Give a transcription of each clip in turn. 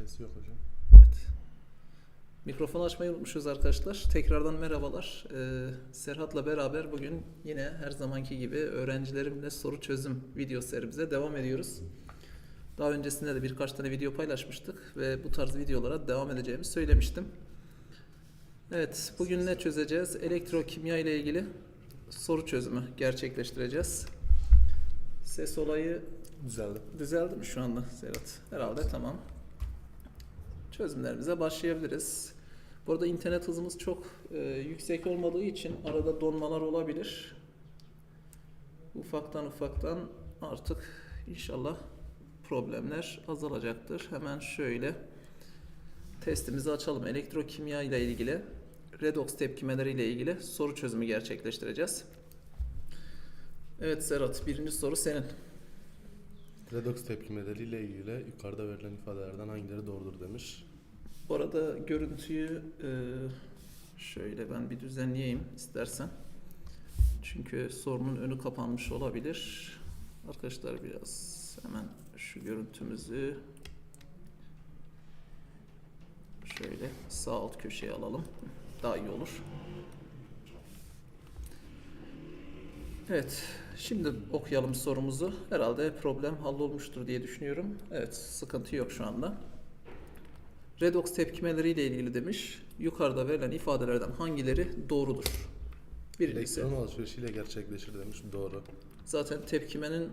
Ses yok hocam. Evet. Mikrofon açmayı unutmuşuz arkadaşlar. Tekrardan merhabalar. Ee, Serhat'la beraber bugün yine her zamanki gibi öğrencilerimle soru çözüm video serimize devam ediyoruz. Daha öncesinde de birkaç tane video paylaşmıştık ve bu tarz videolara devam edeceğimi söylemiştim. Evet, bugün ne çözeceğiz? Elektrokimya ile ilgili soru çözümü gerçekleştireceğiz. Ses olayı Düzeldi. Düzeldi mi şu anda Serhat? Herhalde tamam. Çözümlerimize başlayabiliriz. Bu arada internet hızımız çok e, yüksek olmadığı için arada donmalar olabilir. Ufaktan ufaktan artık inşallah problemler azalacaktır. Hemen şöyle testimizi açalım. Elektrokimya ile ilgili, redox tepkimeleri ile ilgili soru çözümü gerçekleştireceğiz. Evet Serhat, birinci soru senin. Redox tepkimeleriyle ilgili yukarıda verilen ifadelerden hangileri doğrudur demiş. Bu arada görüntüyü e, şöyle ben bir düzenleyeyim istersen. Çünkü sorunun önü kapanmış olabilir. Arkadaşlar biraz hemen şu görüntümüzü şöyle sağ alt köşeye alalım. Daha iyi olur. Evet, şimdi okuyalım sorumuzu. Herhalde problem hallolmuştur diye düşünüyorum. Evet, sıkıntı yok şu anda. Redox tepkimeleriyle ilgili demiş. Yukarıda verilen ifadelerden hangileri doğrudur? Birincisi Elektron alışverişiyle gerçekleşir demiş. Doğru. zaten tepkimenin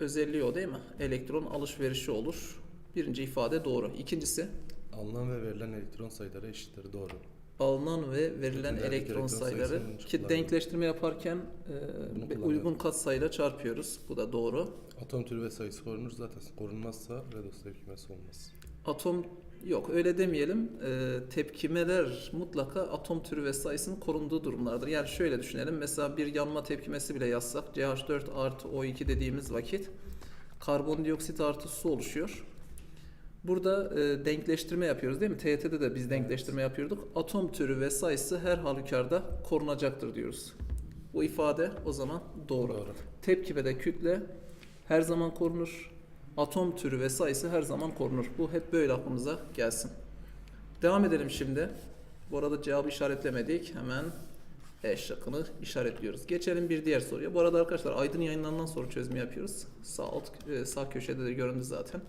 özelliği o değil mi? Elektron alışverişi olur. Birinci ifade doğru. İkincisi Alınan ve verilen elektron sayıları eşittir. Doğru. Alınan ve verilen elektron elektron sayıları ki denkleştirme yaparken e, uygun katsayıyla çarpıyoruz. Bu da doğru. Atom türü ve sayısı korunur. Zaten korunmazsa redox tepkimesi olmaz. Atom yok öyle demeyelim. Ee, tepkimeler mutlaka atom türü ve sayısının korunduğu durumlardır. Yani şöyle düşünelim. Mesela bir yanma tepkimesi bile yazsak CH4 artı O2 dediğimiz vakit karbondioksit artı su oluşuyor. Burada e, denkleştirme yapıyoruz değil mi? TYT'de de biz denkleştirme yapıyorduk. Atom türü ve sayısı her halükarda korunacaktır diyoruz. Bu ifade o zaman doğru. Doğru. Tepkimede kütle her zaman korunur. Atom türü ve sayısı her zaman korunur. Bu hep böyle aklımıza gelsin. Devam edelim şimdi. Bu arada cevabı işaretlemedik. Hemen E şıkkını işaretliyoruz. Geçelim bir diğer soruya. Bu arada arkadaşlar Aydın yayınlarından soru çözümü yapıyoruz. Sağ alt e, sağ köşede de göründü zaten.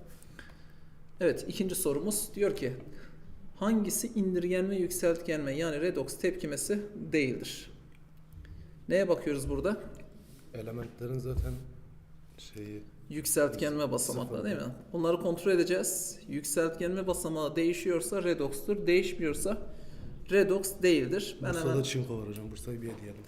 Evet ikinci sorumuz diyor ki hangisi indirgenme yükseltgenme yani redox tepkimesi değildir? Neye bakıyoruz burada? Elementlerin zaten şeyi Yükseltgenme basamakları değil mi? Onları kontrol edeceğiz. Yükseltgenme basamağı değişiyorsa redox'tur. Değişmiyorsa redox değildir. Ben Bursa'da hemen çinko var hocam. Bursa'yı bir diyelim.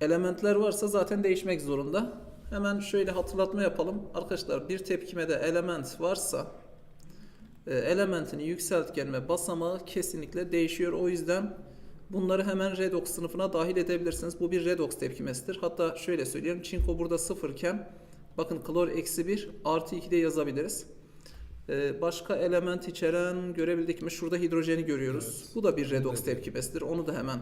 elementler varsa zaten değişmek zorunda. Hemen şöyle hatırlatma yapalım. Arkadaşlar bir tepkimede element varsa e, elementin yükseltgenme basamağı kesinlikle değişiyor. O yüzden bunları hemen redox sınıfına dahil edebilirsiniz. Bu bir redox tepkimesidir. Hatta şöyle söyleyeyim. Çinko burada sıfırken bakın klor eksi 1 artı 2 de yazabiliriz. E, başka element içeren görebildik mi? Şurada hidrojeni görüyoruz. Evet. Bu da bir redox tepkimesidir. Onu da hemen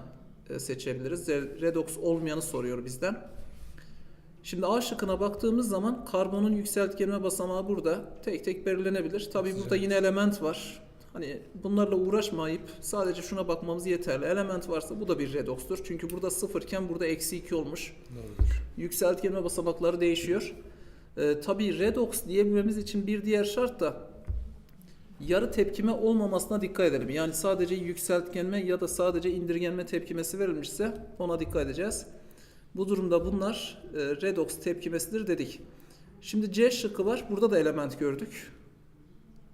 e, seçebiliriz. Re- Redox olmayanı soruyor bizden. Şimdi A şıkkına baktığımız zaman karbonun yükseltgenme basamağı burada tek tek belirlenebilir. Tabii burada yine element var. Hani bunlarla uğraşmayıp sadece şuna bakmamız yeterli. Element varsa bu da bir redoxtur. Çünkü burada sıfırken burada eksi 2 olmuş. Doğrudur. Yükseltgenme basamakları değişiyor. Ee, tabii redox diyebilmemiz için bir diğer şart da yarı tepkime olmamasına dikkat edelim. Yani sadece yükseltgenme ya da sadece indirgenme tepkimesi verilmişse ona dikkat edeceğiz. Bu durumda bunlar e, redox tepkimesidir dedik. Şimdi C şıkkı var. Burada da element gördük.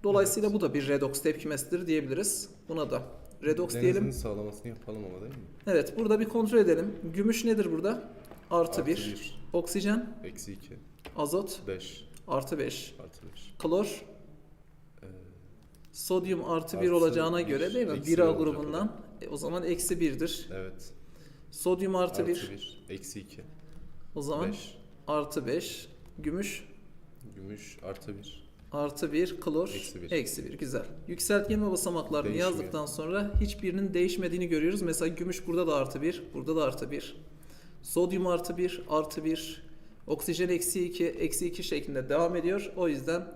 Dolayısıyla bu da bir redox tepkimesidir diyebiliriz. Buna da redox Denizin diyelim. sağlamasını yapalım ama değil mi? Evet burada bir kontrol edelim. Gümüş nedir burada? Artı Artı 1. bir. Oksijen, Eksi 2. azot, 5. artı 5. Artı 5. Klor, Ee, sodyum artı 1 Artı olacağına bir, göre değil mi? eksi 1A bir olacak grubundan. E, o zaman eksi 1'dir. evet. Sodyum artı Artı 1. 1. Eksi 2. O zaman 5. artı 5. Gümüş Gümüş artı 1. artı 1. Klor Eksi bir. eksi 1. Güzel. Yükseltgenme basamaklarını Değişmiyor. yazdıktan sonra hiçbirinin değişmediğini görüyoruz. Mesela gümüş burada da artı 1. Burada da artı 1. Sodyum artı 1. Artı 1. Oksijen eksi 2. Eksi 2 şeklinde devam ediyor. O yüzden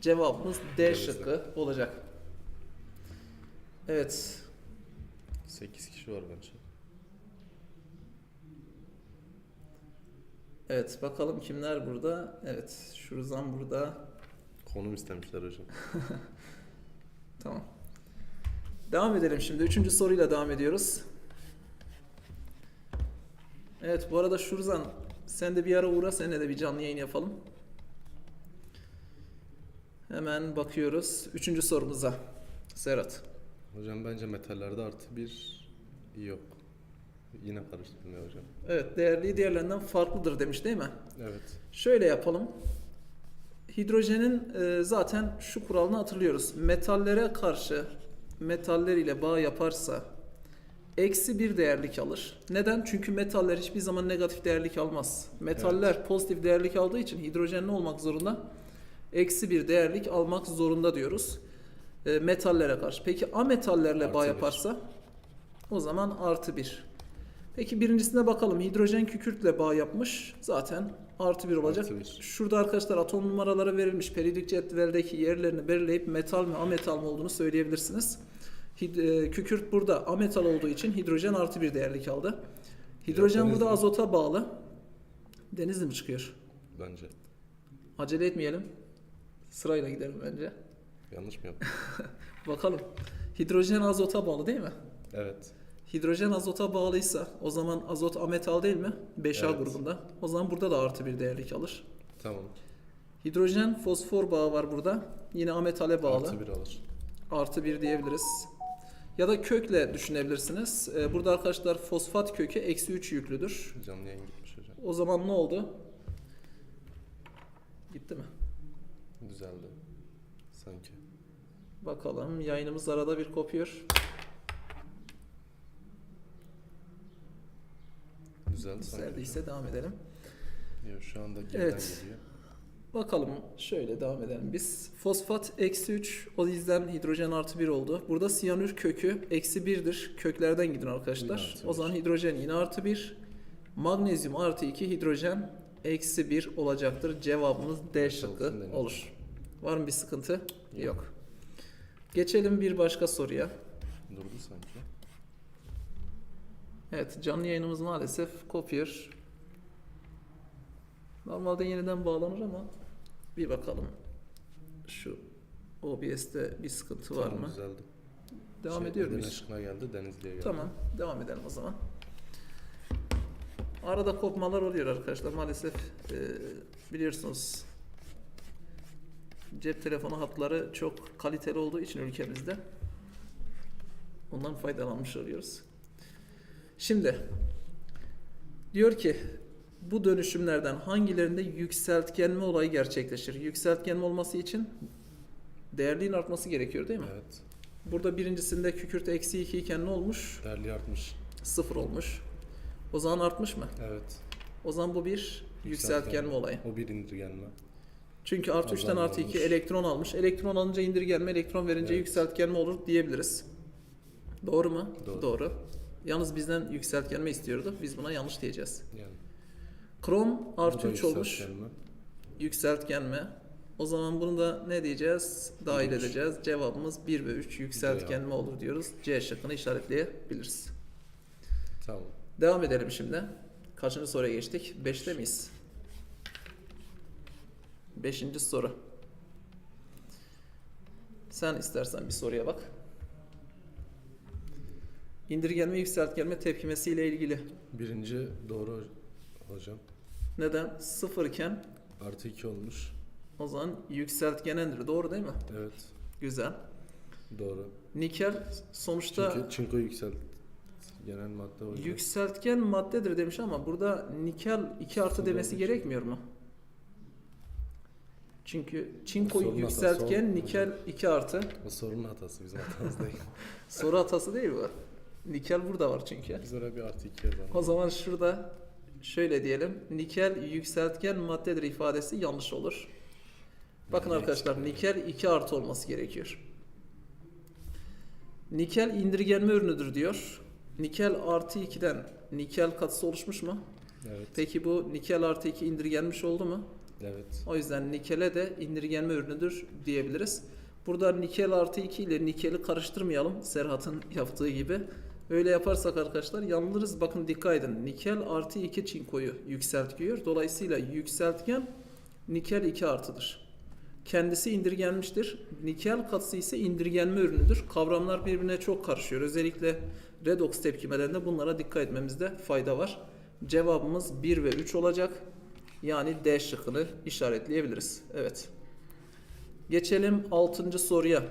Cevabımız D şıkkı olacak. Evet. 8 kişi var bence. Evet bakalım kimler burada? Evet Şurzan burada. Konum istemişler hocam. Tamam. Devam edelim şimdi. Üçüncü soruyla devam ediyoruz. Evet bu arada Şurzan sen de bir ara uğra seninle de bir canlı yayın yapalım. Hemen bakıyoruz. Üçüncü sorumuza. Serhat. Hocam bence metallerde artı bir yok. Yine karıştırdım ya hocam. Evet değerli diğerlerinden farklıdır demiş değil mi? Evet. Şöyle yapalım. Hidrojenin e, zaten şu kuralını hatırlıyoruz. Metallere karşı metaller ile bağ yaparsa eksi bir değerlik alır. Neden? Çünkü metaller hiçbir zaman negatif değerlik almaz. Metaller pozitif değerlik aldığı için hidrojen ne olmak zorunda? Eksi bir değerlik almak zorunda diyoruz. E, metallere karşı. Peki ametallerle Artı bağ bir. yaparsa o zaman artı bir. Peki birincisine bakalım. Hidrojen kükürtle bağ yapmış. Zaten artı bir olacak. Artı bir. Şurada arkadaşlar atom numaraları verilmiş. Periyodik cetveldeki yerlerini belirleyip metal mi ametal mı olduğunu söyleyebilirsiniz. Hid- e, kükürt burada ametal olduğu için hidrojen artı bir değerlik aldı. Hidrojen Denizli. burada azota bağlı. Denizli mi çıkıyor? Bence. Acele etmeyelim. Sırayla gidelim bence. Yanlış mı yaptım? Bakalım. Hidrojen azota bağlı değil mi? evet. Hidrojen azota bağlıysa o zaman azot ametal değil mi? 5A Evet. grubunda. O zaman burada da artı bir değerlik alır. Tamam. Hidrojen fosfor bağı var burada. Yine ametale bağlı. Artı bir alır. Artı bir diyebiliriz. Ya da kökle düşünebilirsiniz. Ee, burada arkadaşlar fosfat kökü eksi 3 yüklüdür. Canlı yayın gitmiş hocam. O zaman ne oldu? Gitti mi? Düzeldi. Sanki. Bakalım yayınımız arada bir kopuyor. Düzeldi sanki. Düzeldiyse devam edelim. Yok şu anda geriden Evet. geliyor. Bakalım şöyle devam edelim biz. Fosfat eksi 3 o yüzden hidrojen artı 1 oldu. Burada siyanür kökü eksi 1'dir. Köklerden gidin arkadaşlar. O zaman hidrojen yine artı 1. Magnezyum artı 2 hidrojen eksi 1 olacaktır. Cevabımız D şıkkı olur. Var mı bir sıkıntı? Yok. Yok. Geçelim bir başka soruya. Durdu sanki. Evet canlı yayınımız maalesef kopuyor. Normalde yeniden bağlanır ama bir bakalım. Şu OBS'te bir sıkıntı var Tamam, mı? Düzeldi. Devam Şey, ediyor muyuz? Işık'ına geldi, Denizli'ye geldi. Tamam, devam edelim o zaman. Arada kopmalar oluyor arkadaşlar. Maalesef e, biliyorsunuz cep telefonu hatları çok kaliteli olduğu için ülkemizde ondan faydalanmış oluyoruz. Şimdi diyor ki bu dönüşümlerden hangilerinde yükseltgenme olayı gerçekleşir? Yükseltgenme olması için değerliğin artması gerekiyor değil mi? Evet. Burada birincisinde kükürt eksi 2 iken ne olmuş? Değerli artmış. Sıfır olmuş. O zaman artmış mı? Evet. O zaman bu bir yükseltgenme olayı. O bir indirgenme. Çünkü artı 3'ten Azalma artı 2 olmuş. elektron almış. Elektron alınca indirgenme, elektron verince Evet. yükseltgenme olur diyebiliriz. Doğru mu? Doğru. Yalnız bizden yükseltgenme istiyordu. Biz buna yanlış diyeceğiz. Yani. Krom artı da 3 olmuş. yükseltgenme. O zaman bunu da ne diyeceğiz? Dahil Üç. edeceğiz. Cevabımız 1 ve 3 yükseltgenme olur diyoruz. C şıkkını işaretleyebiliriz. Tamam. Devam edelim şimdi. Kaçıncı soruya geçtik? 5'te miyiz? Beşinci soru. Sen istersen bir soruya bak. İndirgenme yükseltgenme tepkimesiyle ilgili. Birinci doğru hocam. Neden? Sıfır iken Artı iki olmuş. o zaman yükseltgenendir. Doğru değil mi? Evet. Güzel. Doğru. Nikel sonuçta Çünkü çinko yükselt. Genel madde yüzden. yükseltgen maddedir demiş ama burada nikel 2 artı Sorun demesi için. gerekmiyor mu? Çünkü çinko Sorun hatası yükseltgen, oldu. nikel 2 artı. O sorunun hatası bizim hatamız değil. Soru hatası değil bu. Nikel burada var çünkü. Biz oraya bir artı iki yazalım. O zaman şurada şöyle diyelim. Nikel yükseltgen maddedir ifadesi yanlış olur. Bakın arkadaşlar nikel 2 artı olması gerekiyor. Nikel indirgenme ürünüdür diyor. Nikel artı 2'den nikel katısı oluşmuş mu? Evet. Peki bu nikel artı 2 indirgenmiş oldu mu? Evet. O yüzden nikele de indirgenme ürünüdür diyebiliriz. Burada nikel artı 2 ile nikeli karıştırmayalım Serhat'ın yaptığı gibi. Öyle yaparsak arkadaşlar yanılırız. Bakın dikkat edin. Nikel artı 2 çinkoyu yükseltiyor. Dolayısıyla yükseltgen nikel 2 artıdır. Kendisi indirgenmiştir. Nikel katısı ise indirgenme ürünüdür. Kavramlar birbirine çok karışıyor. Özellikle redoks tepkimelerinde bunlara dikkat etmemizde fayda var. Cevabımız 1 ve 3 olacak. Yani D şıkkını işaretleyebiliriz. Evet. Geçelim 6. soruya.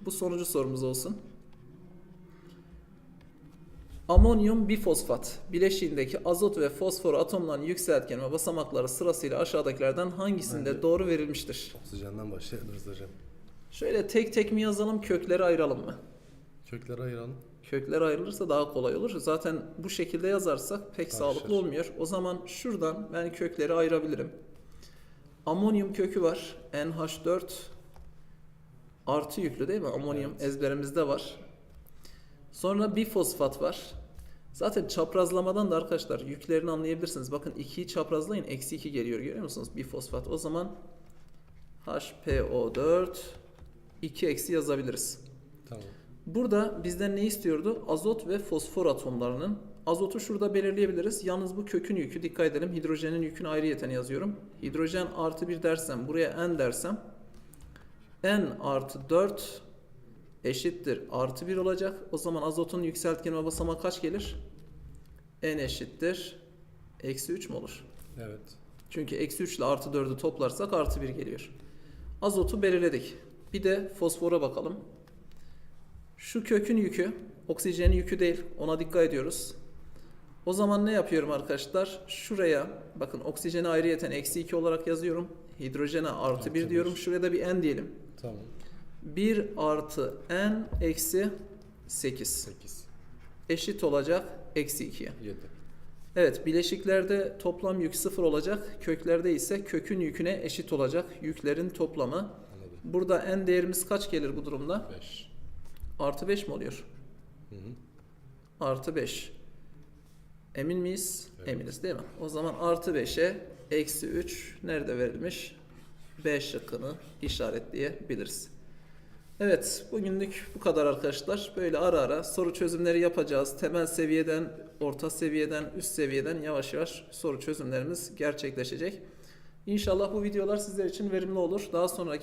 Bu sonuncu sorumuz olsun. Amonyum bifosfat bileşiğindeki azot ve fosfor atomlarının yükseltgen ve basamakları sırasıyla aşağıdakilerden hangisinde Bence- doğru verilmiştir? Oksijenden başlayabiliriz hocam. Şöyle tek tek mi yazalım, kökleri ayıralım mı? Kökleri ayıralım. Kökler ayrılırsa daha kolay olur. Zaten bu şekilde yazarsak pek Karışır. sağlıklı olmuyor. O zaman şuradan ben kökleri ayırabilirim. Amonyum kökü var. NH4 artı yüklü değil mi? Amonyum Evet. ezberimizde var. Sonra bifosfat var. Zaten çaprazlamadan da arkadaşlar yüklerini anlayabilirsiniz. Bakın 2'yi çaprazlayın. Eksi 2 geliyor. Görüyor musunuz? Bifosfat. O zaman HPO4 2 eksi yazabiliriz. Tamam. Burada bizden ne istiyordu? Azot ve fosfor atomlarının. Azotu şurada belirleyebiliriz. Yalnız bu kökün yükü dikkat edelim. Hidrojenin yükünü ayrıyeten yazıyorum. Hidrojen artı 1 dersem buraya n dersem n artı 4 eşittir artı 1 olacak. O zaman azotun yükseltgenme basamağı kaç gelir? n eşittir eksi 3 mü olur? Evet. Çünkü eksi 3 ile artı 4'ü toplarsak artı 1 geliyor. Azotu belirledik. Bir de fosfora bakalım. Şu kökün yükü, oksijenin yükü değil. Ona dikkat ediyoruz. O zaman ne yapıyorum arkadaşlar? Şuraya bakın oksijeni ayrıyeten eksi 2 olarak yazıyorum. Hidrojene artı Artı 1 bir. diyorum. Şuraya da bir n diyelim. Tamam. 1 artı n eksi 8 8. eşit olacak eksi 2'ye. 7. Evet, bileşiklerde toplam yük sıfır olacak. Köklerde ise kökün yüküne eşit olacak. Yüklerin toplamı. Anladım. Burada n değerimiz kaç gelir bu durumda? 5. Artı 5 mi oluyor? Hı hı. Artı 5. Emin miyiz? Evet. Eminiz değil mi? O zaman artı 5'e eksi 3 nerede verilmiş? B şıkkını işaretleyebiliriz. Evet, bugünlük bu kadar arkadaşlar. Böyle ara ara soru çözümleri yapacağız. Temel seviyeden, orta seviyeden, üst seviyeden yavaş yavaş soru çözümlerimiz gerçekleşecek. İnşallah bu videolar sizler için verimli olur. Daha sonraki